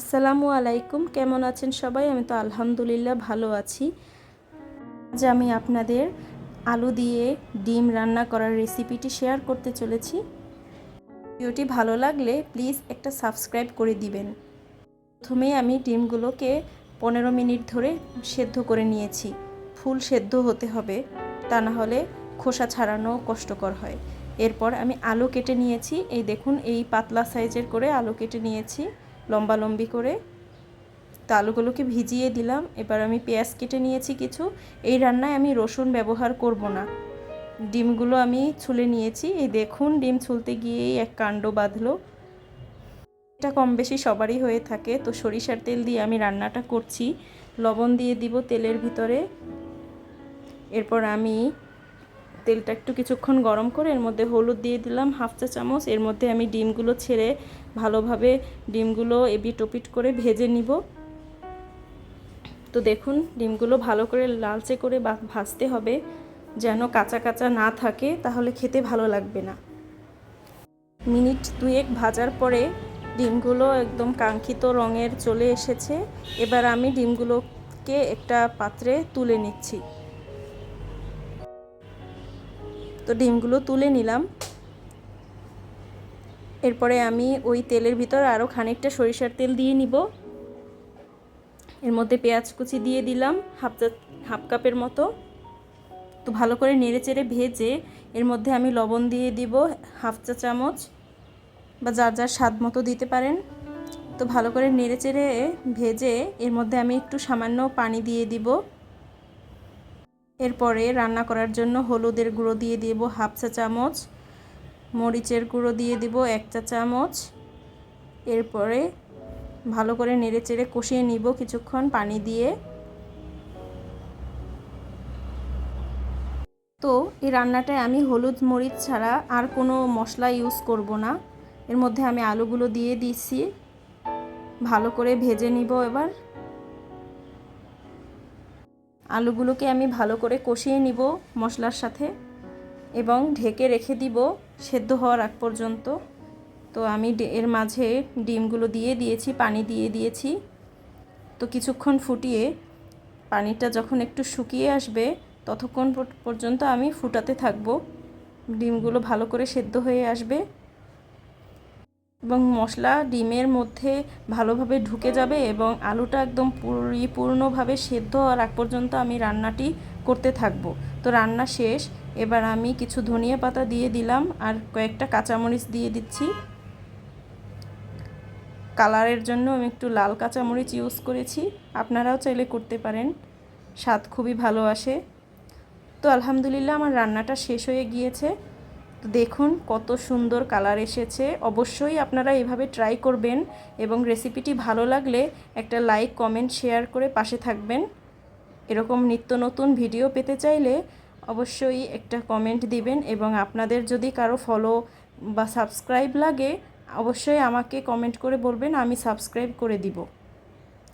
আসসালামু আলাইকুম, কেমন আছেন সবাই? আমি তো আলহামদুলিল্লাহ ভালো আছি। আজ আমি আপনাদের আলু দিয়ে ডিম রান্না করার রেসিপিটি শেয়ার করতে চলেছি। ভিডিওটি ভালো লাগলে প্লিজ একটা সাবস্ক্রাইব করে দিবেন। প্রথমেই আমি ডিমগুলোকে পনেরো মিনিট ধরে সেদ্ধ করে নিয়েছি। ফুল সেদ্ধ হতে হবে, তা না হলে খোসা ছাড়ানো কষ্টকর হয়। এরপর আমি আলু কেটে নিয়েছি। এই দেখুন, এই পাতলা সাইজের করে আলু কেটে নিয়েছি। লম্বা লম্বি করে তো আলুগুলোকে ভিজিয়ে দিলাম। এবার আমি পেঁয়াজ কেটে নিয়েছি কিছু। এই রান্নায় আমি রসুন ব্যবহার করব না। ডিমগুলো আমি ছুলে নিয়েছি। এই দেখুন, ডিম ছুলতে গিয়েই এক কাণ্ড বাঁধলো। এটা কম বেশি সবারই হয়ে থাকে। তো সরিষার তেল দিয়ে আমি রান্নাটা করছি। লবণ দিয়ে দিব তেলের ভিতরে। এরপর আমি তেলটা একটু কিছুক্ষণ গরম করে এর মধ্যে হলুদ দিয়ে দিলাম, হাফ চা চামচ। এর মধ্যে আমি ডিমগুলো ছেড়ে ভালোভাবে ডিমগুলো এবিট ওপিট করে ভেজে নিব। তো দেখুন, ডিমগুলো ভালো করে লালচে করে ভাজতে হবে। যেন কাঁচা কাঁচা না থাকে, তাহলে খেতে ভালো লাগবে না। মিনিট দুয়েক ভাজার পরে ডিমগুলো একদম কাঙ্ক্ষিত রঙের চলে এসেছে। এবার আমি ডিমগুলোকে একটা পাত্রে তুলে নিচ্ছি। তো ডিমগুলো তুলে নিলাম। এরপরে আমি ওই তেলের ভিতর আরও খানিকটা সরিষার তেল দিয়ে নিব। এর মধ্যে পেঁয়াজ কুচি দিয়ে দিলাম, হাফ হাফ কাপের মতো। তো ভালো করে নেড়ে চেড়ে ভেজে এর মধ্যে আমি লবণ দিয়ে দিব হাফ চা চামচ বা যার যার স্বাদ মতো দিতে পারেন। তো ভালো করে নেড়ে চেড়ে ভেজে এর মধ্যে আমি একটু সামান্য পানি দিয়ে দিব। এরপরে রান্না করার জন্য হলুদের গুঁড়ো দিয়ে দিব হাফ চা চামচ, মরিচের গুঁড়ো দিয়ে দিব এক চা চামচ। এরপরে ভালো করে নেড়ে চেড়ে কষিয়ে নিব কিছুক্ষণ পানি দিয়ে। তো এই রান্নাটায় আমি হলুদ, মরিচ ছাড়া আর কোনো মশলা ইউজ করব না। এর মধ্যে আমি আলুগুলো দিয়ে দিচ্ছি ভালো করে ভেজে নিব এবার। আলুগুলোকে আমি ভালো করে কষিয়ে নিব মশলার সাথে এবং ঢেকে রেখে দিব সেদ্ধ হওয়ার আগ পর্যন্ত। তো আমি এর মাঝে ডিমগুলো দিয়ে দিয়েছি, পানি দিয়ে দিয়েছি। তো কিছুক্ষণ ফুটিয়ে পানিটা যখন একটু শুকিয়ে আসবে, ততক্ষণ পর্যন্ত আমি ফুটাতে থাকব। ডিমগুলো ভালো করে সেদ্ধ হয়ে আসবে। এবং মশলা ডিমের মধ্যে ভালোভাবে ঢুকে যাবে এবং আলুটা একদম পরিপূর্ণভাবে সেদ্ধ হওয়ার আগ পর্যন্ত আমি রান্নাটি করতে থাকব। তো রান্না শেষ, এবার আমি কিছু ধনিয়া পাতা দিয়ে দিলাম আর কয়েকটা কাঁচামরিচ দিয়ে দিচ্ছি। কালারের জন্য আমি একটু লাল কাঁচামরিচ ইউজ করেছি, আপনারাও চাইলে করতে পারেন, স্বাদ খুবই ভালো আসে। তো আলহামদুলিল্লাহ আমার রান্নাটা শেষ হয়ে গিয়েছে। তো দেখুন কত সুন্দর কালার এসেছে। অবশ্যই আপনারা এভাবে ট্রাই করবেন এবং রেসিপিটি ভালো লাগলে একটা লাইক কমেন্ট শেয়ার করে পাশে থাকবেন। এরকম নিত্য নতুন ভিডিও পেতে চাইলে অবশ্যই একটা কমেন্ট দিবেন এবং আপনাদের যদি কারও ফলো বা সাবস্ক্রাইব লাগে, অবশ্যই আমাকে কমেন্ট করে বলবেন, আমি সাবস্ক্রাইব করে দিব।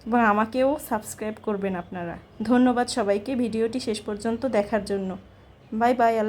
এবং আমাকেও সাবস্ক্রাইব করবেন আপনারা। ধন্যবাদ সবাইকে ভিডিওটি শেষ পর্যন্ত দেখার জন্য। বাই বাই আল্লাহ